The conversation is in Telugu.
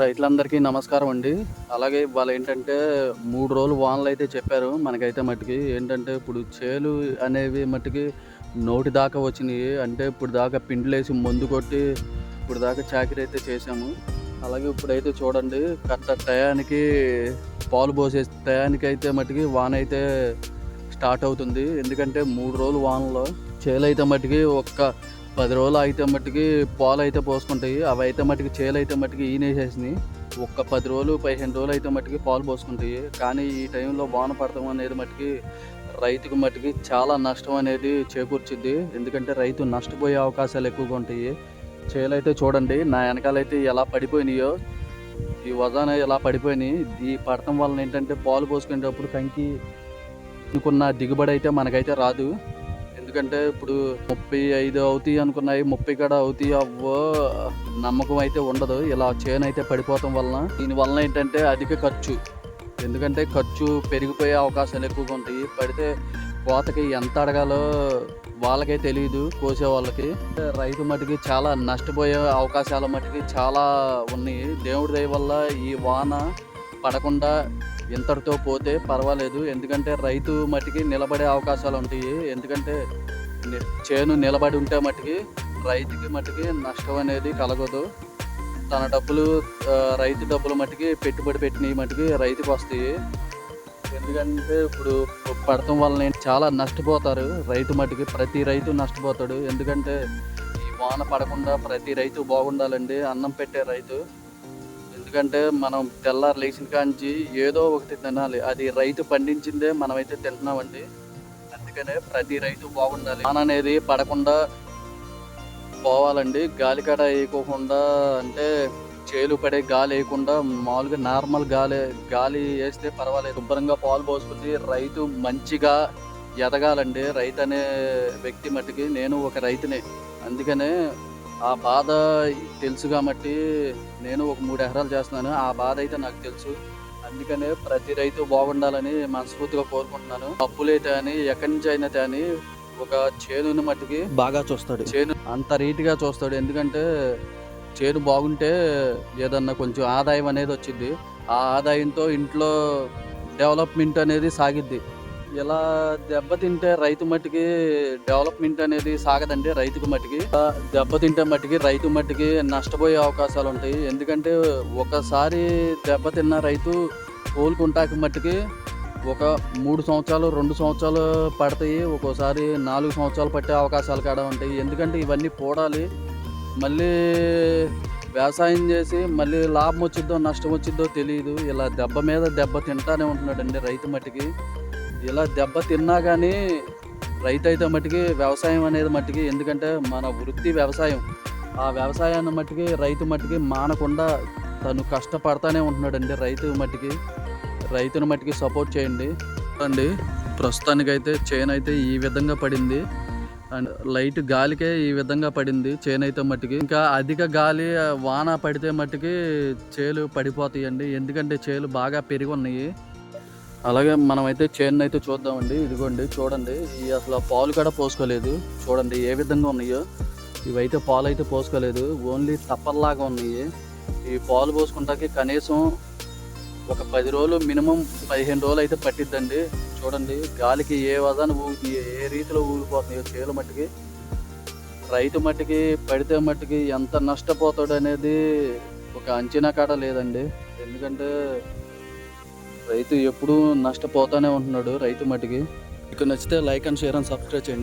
రైతులందరికీ నమస్కారం అండి. అలాగే వాళ్ళు ఏంటంటే మూడు రోజులు వానలు అయితే చెప్పారు. మనకైతే మట్టుకి ఏంటంటే ఇప్పుడు చేలు అనేవి మట్టుకి నోటి దాకా వచ్చినాయి. అంటే ఇప్పుడు దాకా పిండిలేసి మందు కొట్టి ఇప్పుడు దాకా చాకరీ అయితే చేసాము అలాగే ఇప్పుడైతే చూడండి కరెక్ట్ టయానికి పాలు పోసే టయానికి అయితే మట్టుకి వాన అయితే స్టార్ట్ అవుతుంది. ఎందుకంటే మూడు రోజులు వానలో చేలు అయితే మట్టుకి ఒక్క పది రోజులు అయితే మట్టుకి పాలు అయితే పోసుకుంటాయి అవి అయితే మట్టుకి చేలు అయితే మట్టుకి ఈనేసేసినాయి. ఒక్క పది రోజులు పదిహేను రోజులు అయితే మట్టుకి పాలు పోసుకుంటాయి. కానీ ఈ టైంలో వాన పడతాం అనేది మట్టుకి రైతుకు మట్టుకి చాలా నష్టం అనేది చేకూర్చుద్ది. ఎందుకంటే రైతు నష్టపోయే అవకాశాలు ఎక్కువగా ఉంటాయి. చేలు అయితే చూడండి నా వెనకాలైతే ఎలా పడిపోయినాయో ఈ వజాన ఎలా పడిపోయినాయి. ఈ పడటం వలన ఏంటంటే పాలు పోసుకునేటప్పుడు కంకి అనుకున్న దిగుబడి అయితే మనకైతే రాదు. ఎందుకంటే ఇప్పుడు ముప్పై ఐదు అవుతాయి అనుకున్నాయి ముప్పై కూడా అవుతాయి అవ్వో నమ్మకం అయితే ఉండదు. ఇలా చేను అయితే పడిపోవటం వలన దీని వలన ఏంటంటే అధిక ఖర్చు. ఎందుకంటే ఖర్చు పెరిగిపోయే అవకాశాలు ఎక్కువగా ఉంటాయి. పడితే కోతకి ఎంత అడగాలో వాళ్ళకే తెలియదు కోసే వాళ్ళకి. రైతు మటుకి చాలా నష్టపోయే అవకాశాల మటుకి చాలా ఉన్నాయి. దేవుడి దయ వల్ల ఈ వాన పడకుండా ఇంతటితో పోతే పర్వాలేదు. ఎందుకంటే రైతు మట్టికి నిలబడే అవకాశాలు ఉంటాయి. ఎందుకంటే చేను నిలబడి ఉంటే మట్టికి రైతుకి మట్టికి నష్టం అనేది కలగదు. తన డబ్బులు రైతు డబ్బులు మట్టికి పెట్టుబడి పెట్టినవి మట్టికి రైతుకు వస్తాయి. ఎందుకంటే ఇప్పుడు పడటం వల్ల చాలా నష్టపోతారు. రైతు మట్టికి ప్రతి రైతు నష్టపోతాడు. ఎందుకంటే ఈ వాన పడకుండా ప్రతి రైతు బాగుండాలండి. అన్నం పెట్టే రైతు. ఎందుకంటే మనం తెల్లారు లేచిన కాంచి ఏదో ఒకటి తినాలి. అది రైతు పండించిందే మనమైతే తింటున్నామండి. అందుకనే ప్రతి రైతు బాగుండాలి. వాన అనేది పడకుండా పోవాలండి. గాలి కడ వేయకోకుండా అంటే చేలు పడే గాలి వేయకుండా మామూలుగా నార్మల్ గాలి గాలి వేస్తే పర్వాలేదు. శుభ్రంగా పాలు పోసుకుని రైతు మంచిగా ఎదగాలండి. రైతు అనే వ్యక్తి మట్టుకి నేను ఒక రైతునే. అందుకనే ఆ బాధ తెలుసు కాబట్టి నేను ఒక మూడు ఎకరాలు చేస్తున్నాను. ఆ బాధ అయితే నాకు తెలుసు. అందుకనే ప్రతి రైతు బాగుండాలని మనస్ఫూర్తిగా కోరుకుంటున్నాను. అప్పులైతే అని ఎక్కడి నుంచి అయినా కానీ ఒక చేనుని మట్టుకి బాగా చూస్తాడు. చేను అంత రీతిగా చూస్తాడు. ఎందుకంటే చేను బాగుంటే ఏదన్నా కొంచెం ఆదాయం అనేది వచ్చింది. ఆ ఆదాయంతో ఇంట్లో డెవలప్మెంట్ అనేది సాగిద్ది. ఇలా దెబ్బతింటే రైతు మట్టికి డెవలప్మెంట్ అనేది సాగదండి రైతుకు మట్టికి. దెబ్బతింటే మట్టికి రైతు మట్టికి నష్టపోయే అవకాశాలు ఉంటాయి. ఎందుకంటే ఒకసారి దెబ్బతిన్న రైతు కోలుకుంటాకి మట్టికి ఒక మూడు సంవత్సరాలు రెండు సంవత్సరాలు పడతాయి. ఒక్కోసారి నాలుగు సంవత్సరాలు పట్టే అవకాశాలు కూడా ఉంటాయి. ఎందుకంటే ఇవన్నీ పోడాలి. మళ్ళీ వ్యవసాయం చేసి మళ్ళీ లాభం వచ్చిద్దో నష్టం వచ్చిద్దో తెలియదు ఇలా దెబ్బ మీద దెబ్బ తింటానే ఉంటున్నాడండి రైతు మట్టికి. ఇలా దెబ్బ తిన్నా కానీ రైతు అయితే మట్టికి వ్యవసాయం అనేది మట్టికి ఎందుకంటే మన వృత్తి వ్యవసాయం. ఆ వ్యవసాయాన్ని మట్టికి రైతు మట్టికి మానకుండా తను కష్టపడతానే ఉంటున్నాడండి రైతు మట్టికి. రైతుని మట్టికి సపోర్ట్ చేయండి. అండి ప్రస్తుతానికైతే చేను అయితే ఈ విధంగా పడింది. అండ్ లైట్ గాలికే ఈ విధంగా పడింది చేను అయితే మట్టికి. ఇంకా అధిక గాలి వాన పడితే మట్టికి చేలు పడిపోతాయండి. ఎందుకంటే చేలు బాగా పెరిగి ఉన్నాయి. అలాగే మనమైతే చేను అయితే చూద్దామండి. ఇదిగోండి చూడండి. ఈ అసలు పాలు కూడా పోసుకోలేదు. చూడండి ఏ విధంగా ఉన్నాయో. ఇవైతే పాలు అయితే పోసుకోలేదు. ఓన్లీ తప్పల్లాగా ఉన్నాయి. ఈ పాలు పోసుకుంటాకి కనీసం ఒక పది రోజులు మినిమం పదిహేను రోజులు అయితే పట్టిద్దండి. చూడండి గాలికి ఏ వదాన ఊగి ఏ రీతిలో ఊగిపోతున్నాయో చేలు మట్టికి. రైతు మట్టికి పడితే మట్టికి ఎంత నష్టపోతాడు అనేది ఒక అంచనా కాడ లేదండి. ఎందుకంటే రైతు ఎప్పుడూ నష్టపోతానే ఉంటున్నాడు రైతు మటుకి. మీకు నచ్చితే like and share and subscribe చేయండి.